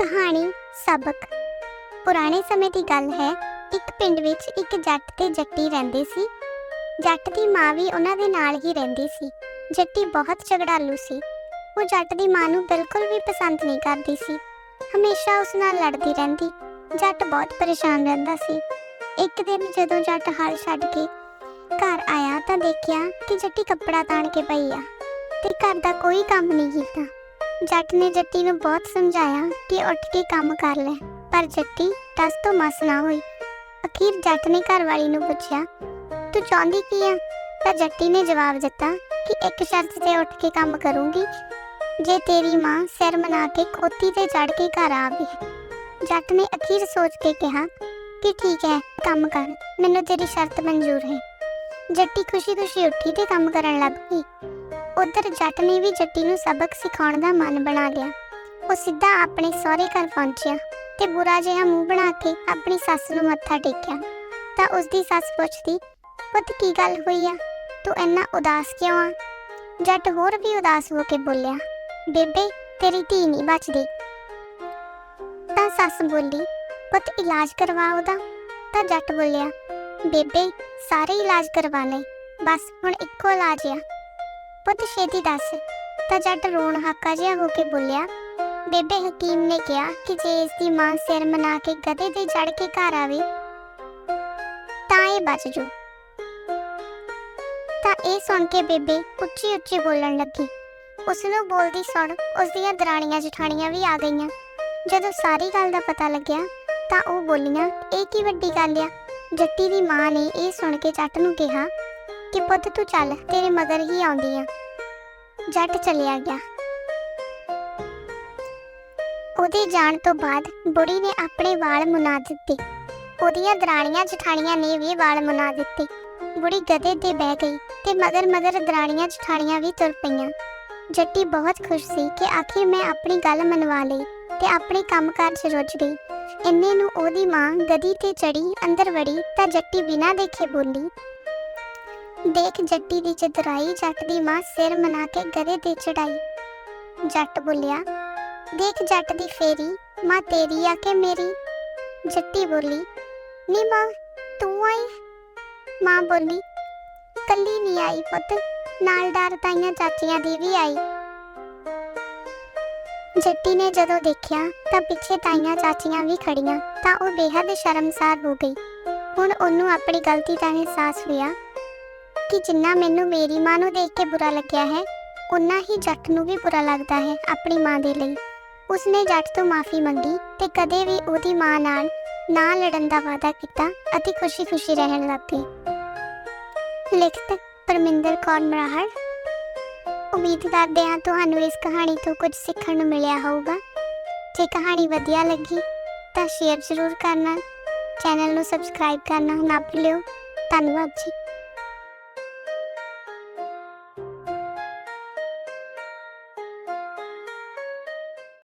ਕਹਾਣੀ ਸਬਕ। ਪੁਰਾਣੇ ਸਮੇਂ ਦੀ ਗੱਲ ਹੈ, ਇੱਕ ਪਿੰਡ ਵਿੱਚ ਇੱਕ ਜੱਟ ਤੇ ਜੱਟੀ ਰਹਿੰਦੇ ਸੀ। ਜੱਟ ਦੀ ਮਾਂ ਵੀ ਉਹਨਾਂ ਦੇ ਨਾਲ ਹੀ ਰਹਿੰਦੀ ਸੀ। ਜੱਟੀ ਬਹੁਤ ਝਗੜਾਲੂ ਸੀ। ਉਹ ਜੱਟ ਦੀ ਮਾਂ ਨੂੰ ਬਿਲਕੁਲ ਵੀ ਪਸੰਦ ਨਹੀਂ ਕਰਦੀ ਸੀ। ਹਮੇਸ਼ਾ ਉਸ ਨਾਲ ਲੜਦੀ ਰਹਿੰਦੀ। ਜੱਟ ਬਹੁਤ ਪਰੇਸ਼ਾਨ ਰਹਿੰਦਾ ਸੀ। ਇੱਕ ਦਿਨ ਜਦੋਂ ਜੱਟ ਹਲ ਛੱਡ ਕੇ ਘਰ ਆਇਆ ਤਾਂ ਦੇਖਿਆ ਕਿ ਜੱਟੀ ਕੱਪੜਾ ਤਾਣ ਕੇ ਪਈ ਆ ਤੇ ਘਰ ਦਾ ਕੋਈ ਕੰਮ ਨਹੀਂ ਕੀਤਾ। ਜੱਟ ਨੇ ਜੱਟੀ ਨੂੰ ਬਹੁਤ ਸਮਝਾਇਆ ਕਿ ਉੱਠ ਕੇ ਕੰਮ ਕਰ ਲੈ, ਪਰ ਜੱਟੀ ਟਸ ਤੋਂ ਮਸ ਨਾ ਹੋਈ। ਅਖੀਰ ਜੱਟ ਨੇ ਘਰ ਵਾਲੀ ਨੂੰ ਪੁੱਛਿਆ, ਤੂੰ ਚਾਹੁੰਦੀ ਕੀ ਆ? ਤਾਂ ਜੱਟੀ ਨੇ ਜਵਾਬ ਦਿੱਤਾ ਕਿ ਇੱਕ ਸ਼ਰਤ ਤੇ ਉੱਠ ਕੇ ਕੰਮ ਕਰੂੰਗੀ। ਜੇ ਤੇਰੀ ਮਾਂ ਸਿਰ ਮਨਾ ਕੇ ਖੋਤੀ ਤੇ ਚੜ ਕੇ ਘਰ ਆਵੇ। ਜੱਟ ਨੇ ਅਖੀਰ ਸੋਚ ਕੇ ਕਿਹਾ ਕਿ ਠੀਕ ਹੈ, ਕੰਮ ਕਰ, ਮੈਨੂੰ ਤੇਰੀ ਸ਼ਰਤ ਮਨਜ਼ੂਰ ਹੈ। ਜੱਟੀ ਖੁਸ਼ੀ-ਖੁਸ਼ੀ ਉੱਠੀ ਤੇ ਕੰਮ ਕਰਨ ਲੱਗ ਪਈ। ਉਧਰ ਜੱਟ ਨੇ ਵੀ ਜੱਟੀ ਨੂੰ ਸਬਕ ਸਿਖਾਉਣ ਦਾ ਮਨ ਬਣਾ ਲਿਆ। ਉਹ ਸਿੱਧਾ ਆਪਣੇ ਸਹੁਰੇ ਘਰ ਪਹੁੰਚਿਆ ਤੇ ਬੁਰਾ ਜਿਹਾ ਮੂੰਹ ਬਣਾ ਕੇ ਆਪਣੀ ਸੱਸ ਨੂੰ ਮੱਥਾ ਟੇਕਿਆ। ਤਾਂ ਉਸ ਦੀ ਸੱਸ ਪੁੱਛਦੀ, ਪੁੱਤ, ਕੀ ਗੱਲ ਹੋਈ ਆ? ਤੂੰ ਇੰਨਾ ਉਦਾਸ ਕਿਉਂ ਆ? ਜੱਟ ਹੋਰ ਵੀ ਉਦਾਸ ਹੋ ਕੇ ਬੋਲਿਆ, ਬੇਬੇ, ਤੇਰੀ ਧੀ ਨਹੀਂ ਬਚਦੀ। ਤਾਂ ਸੱਸ ਬੋਲੀ, ਪੁੱਤ, ਇਲਾਜ ਕਰਵਾ ਉਹਦਾ? ਤਾਂ ਜੱਟ ਬੋਲਿਆ, ਬੇਬੇ, ਸਾਰੇ ਇਲਾਜ ਕਰਵਾ ਲਏ ਬਸ ਹੁਣ ਇੱਕੋ ਇਲਾਜ ਆ। ਪੁੱਤ ਛੇਤੀ ਦੱਸ। ਤਾਂ ਜੱਟ ਰੋਣ ਹਾਕਾ ਜਿਹਾ ਹੋ ਕੇ ਬੋਲਿਆ, ਬੇਬੇ ਹਕੀਮ ਨੇ ਕਿਹਾ ਕਿ ਜੇ ਇਸ ਦੀ ਮਾਂ ਸਿਰ ਮਨਾ ਕੇ ਗਧੇ ਤੇ ਚੜ ਕੇ ਘਰ ਆਵੇ, ਤਾਂ ਇਹ ਬਚ ਜੂ। ਤਾਂ ਇਹ ਸੁਣ ਕੇ ਬੇਬੇ ਉੱਚੀ ਉੱਚੀ ਬੋਲਣ ਲੱਗੀ। ਉਸ ਨੂੰ ਬੋਲਦੀ ਸੁਣ ਉਸ ਦੀਆਂ ਦਰਾਣੀਆਂ ਜਠਾਣੀਆਂ ਵੀ ਆ ਗਈਆਂ। ਜਦੋਂ ਸਾਰੀ ਗੱਲ ਦਾ ਪਤਾ ਲੱਗਿਆ, ਤਾਂ ਉਹ ਬੋਲੀਆਂ, ਇਹ ਕੀ ਵੱਡੀ ਗੱਲ ਆ? ਜੱਟੀ ਦੀ ਮਾਂ ਨੇ ਇਹ ਸੁਣ ਕੇ ਜੱਟ ਨੂੰ ਕਿਹਾ ਕਿ ਪੁੱਤ ਤੂੰ ਚੱਲ, ਤੇਰੇ ਮਗਰ ਹੀ ਆਉਂਦੀ ਆ। ਜੱਟ ਚਲਿਆ ਗਿਆ। ਉਹਦੇ ਜਾਣ ਤੋਂ ਬਾਅਦ ਬੁੜੀ ਨੇ ਆਪਣੇ ਵਾਲ ਮੁਨਾ ਦਿੱਤੇ। ਉਹਦੀਆਂ ਦਰਾਣੀਆਂ ਜਠਾਣੀਆਂ ਨੇ ਵੀ ਵਾਲ ਮੁਨਾ ਦਿੱਤੇ। ਬੁੜੀ ਗਧੇ ਤੇ ਬਹਿ ਗਈ ਤੇ ਮਗਰ ਮਗਰ ਦਰਾਣੀਆਂ ਜਠਾਣੀਆਂ ਵੀ ਤੁਰ ਪਈਆਂ। ਜੱਟੀ ਬਹੁਤ ਖੁਸ਼ ਸੀ ਕਿ ਆਖਿਰ ਮੈਂ ਆਪਣੀ ਗੱਲ ਮਨਵਾ ਲਈ ਤੇ ਆਪਣੇ ਕੰਮਕਾਰ 'ਚ ਰੁੱਝ ਗਈ। ਇੰਨੇ ਨੂੰ ਉਹਦੀ ਮਾਂ ਗਦੀ ਤੇ ਚੜੀ, ਅੰਦਰ ਵੜੀ ਤਾਂ ਜੱਟੀ ਬਿਨਾਂ ਦੇਖੇ ਬੋਲੀ ਦੇਖ ਜੱਟੀ ਦੀ ਚਤੁਰਾਈ ਜੱਟ ਦੀ ਮਾਂ ਸਿਰ ਮਨਾ ਕੇ ਗਰੇ ਤੇ ਚੜਾਈ। ਜੱਟ ਬੋਲਿਆ, ਦੇਖ ਜੱਟ ਦੀ ਫੇਰੀ, ਮਾਂ ਤੇਰੀ ਆ ਕੇ ਮੇਰੀ। ਜੱਟੀ ਬੋਲੀ, ਨੀ ਮਾਂ, ਤੂੰ ਆਈ? ਮਾਂ ਬੋਲੀ, ਕੱਲੀ ਨਹੀਂ ਆਈ ਪੁੱਤ, ਨਾਲ ਡਰ ਤਾਈਆਂ ਚਾਚੀਆਂ ਦੀ ਵੀ ਆਈ। ਜੱਟੀ ਨੇ ਜਦੋਂ ਦੇਖਿਆ ਤਾਂ ਪਿੱਛੇ ਤਾਈਆਂ ਚਾਚੀਆਂ ਵੀ ਖੜੀਆਂ ਤਾਂ ਉਹ ਬੇਹੱਦ ਸ਼ਰਮਸਾਰ ਹੋ ਗਈ। ਹੁਣ ਉਹਨੂੰ ਆਪਣੀ ਗਲਤੀ ਦਾ ਅਹਿਸਾਸ ਹੋਇਆ ਕਿ ਜਿੰਨਾ ਮੈਨੂੰ ਮੇਰੀ ਮਾਂ ਨੂੰ ਦੇਖ ਕੇ ਬੁਰਾ ਲੱਗਿਆ ਹੈ ਉਨਾ ਹੀ ਜੱਟ ਨੂੰ ਵੀ ਬੁਰਾ ਲੱਗਦਾ ਹੈ ਆਪਣੀ ਮਾਂ ਦੇ ਲਈ। ਉਸਨੇ ਜੱਟ ਤੋਂ ਮਾਫੀ ਮੰਗੀ ਤੇ ਕਦੇ ਵੀ ਉਹਦੀ ਮਾਂ ਨਾਲ ਨਾ ਲੜਨ ਦਾ ਵਾਅਦਾ ਕੀਤਾ ਅਤੇ ਖੁਸ਼ੀ-ਖੁਸ਼ੀ ਰਹਿਣ ਲੱਗ ਗਏ ਲਿਖਤ ਪਰਮਿੰਦਰ ਕੌਰ ਮਰਾਹੜ। ਉਮੀਦ ਕਰਦੇ ਹਾਂ ਤੁਹਾਨੂੰ ਇਸ ਕਹਾਣੀ ਤੋਂ ਕੁਝ ਸਿੱਖਣ ਨੂੰ ਮਿਲਿਆ ਹੋਊਗਾ। ਜੇ ਕਹਾਣੀ ਵਧੀਆ ਲੱਗੀ ਤਾਂ ਸ਼ੇਅਰ ਜ਼ਰੂਰ ਕਰਨਾ। ਚੈਨਲ ਨੂੰ ਸਬਸਕ੍ਰਾਈਬ ਕਰਨਾ ਨਾ ਭੁੱਲਿਓ। ਧੰਨਵਾਦ ਜੀ।